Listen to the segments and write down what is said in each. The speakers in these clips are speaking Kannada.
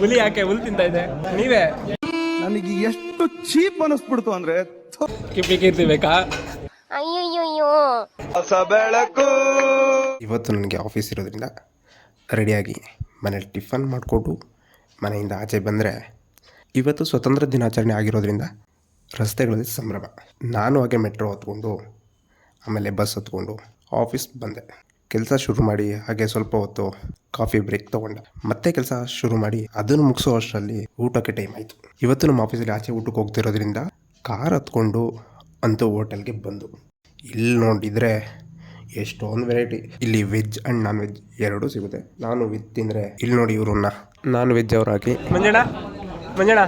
ಹುಲಿ ಯಾಕೆ ಹುಲ್ ತಿಂತ ಇದೆ? ನೀವೇ? ನನಗೆ ಎಷ್ಟು ಚೀಪ್ ಅನಿಸ್ಬಿಡ್ತು ಅಂದ್ರೆ ಥು. ಕಿಪ್ಪಿ ಕೀರ್ತಿ ಬೇಕಾ? ಅಯ್ಯಯ್ಯೋ ಹೊಸ ಬೆಳಕು. ಇವತ್ತು ನನಗೆ ಆಫೀಸ್ ಇರೋದ್ರಿಂದ ರೆಡಿಯಾಗಿ ಮನೇಲಿ ಟಿಫನ್ ಮಾಡಿಕೊಟ್ಟು ಮನೆಯಿಂದ ಆಚೆ ಬಂದರೆ ಇವತ್ತು ಸ್ವತಂತ್ರ ದಿನಾಚರಣೆ ಆಗಿರೋದ್ರಿಂದ ರಸ್ತೆಗಳಲ್ಲಿ ಸಂಭ್ರಮ. ನಾನು ಹಾಗೆ ಮೆಟ್ರೋ ಹತ್ಕೊಂಡು ಆಮೇಲೆ ಬಸ್ ಹತ್ಕೊಂಡು ಆಫೀಸ್ ಬಂದೆ. ಕೆಲಸ ಶುರು ಮಾಡಿ ಹಾಗೆ ಸ್ವಲ್ಪ ಹೊತ್ತು ಕಾಫಿ ಬ್ರೇಕ್ ತಗೊಂಡೆ. ಮತ್ತೆ ಕೆಲಸ ಶುರು ಮಾಡಿ ಅದನ್ನು ಮುಗಿಸೋ ಅಷ್ಟರಲ್ಲಿ ಊಟಕ್ಕೆ ಟೈಮ್ ಆಯಿತು. ಇವತ್ತು ನಮ್ಮ ಆಫೀಸಲ್ಲಿ ಆಚೆ ಊಟಕ್ಕೆ ಹೋಗ್ತಿರೋದ್ರಿಂದ ಕಾರ್ ಹತ್ಕೊಂಡು ಅಂತೂ ಹೋಟೆಲ್ಗೆ ಬಂದು. ಇಲ್ಲಿ ನೋಡಿದರೆ ಎಷ್ಟೊಂದು ವೆರೈಟಿ ಇಲ್ಲಿ ವೆಜ್ ಆ್ಯಂಡ್ ನಾನ್ ವೆಜ್ ಎರಡೂ ಸಿಗುತ್ತೆ. ನಾನು ವೆಜ್ ತಿಂದರೆ ಇಲ್ಲಿ ನೋಡಿ ಇವ್ರನ್ನ. ನಾನ್ ವೆಜ್ ಅವರಾಗಿ ಮಂಜಣ್ಣ ಮಂಜಣ್ಣ.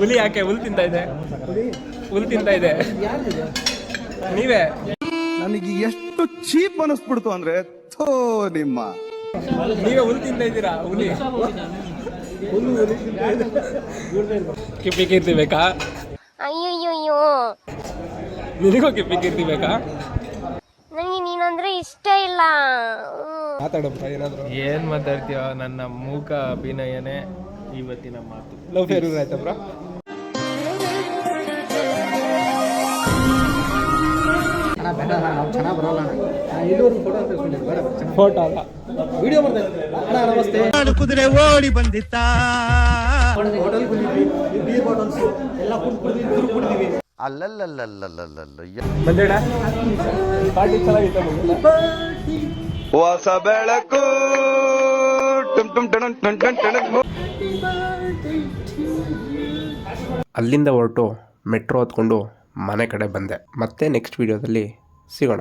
ಹುಲಿ ಯಾಕೆ? ಹುಲ್ ತಿಂತ ಇದೆ. ಹುಲ್ ತಿಂತ ಇದೆ. ನೀವೇ? ನನಗೆ ಎಷ್ಟು ಚೀಪ್ ಅನಿಸ್ಬಿಡ್ತು ಅಂದ್ರೆ ಥೋ ನಿಮ್ಮ. ನೀವೇ ಹುಲ್ ತಿಂತ ಇದ್ದೀರಾ ಹುಲಿ? ಕಿಪ್ಪಿ ಕೀರ್ತಿ ಬೇಕಾ? ಅಯ್ಯಯ್ಯೋ ನಿನಗೂ ಕಿಪ್ಪಿ ಕೀರ್ತಿ ಬೇಕಾ? ನನಗೆ ನೀನಂದ್ರೆ ಇಷ್ಟ ಇಲ್ಲ. ಮಾತಾಡಪ್ಪ ಏನಾದ್ರು? ಏನ್ ಮಾತಾಡ್ತೀಯ ನನ್ನ ಮೂಕ ಅಭಿನಯನೇ ಇವತ್ತಿನ ಮಾತು. ಲವ್ ಫೇರ್ ಆಯ್ತಾ ಬ್ರೋ? ಫೋಟೋ ಅಲ್ಲ. ಅಲ್ಲಲ್ಲಲ್ಲಲ್ಲಲ್ಲಲ್ಲ. ಪಾರ್ಟಿ ಚೆನ್ನಾಗಿತ್ತ ಮಂಜಣ್ಣ ಹೊಸ ಬೆಳಕು. ಟುಮ್ ಟುಮ್ ಟಣಂ ಟಣ್ ಟಣ್ ಟಣಂ. ಅಲ್ಲಿಂದ ಹೊರಟು ಮೆಟ್ರೋ ಹೊತ್ಕೊಂಡು ಮನೆ ಕಡೆ ಬಂದೆ. ಮತ್ತೆ ನೆಕ್ಸ್ಟ್ ವೀಡಿಯೋದಲ್ಲಿ ಸಿಗೋಣ.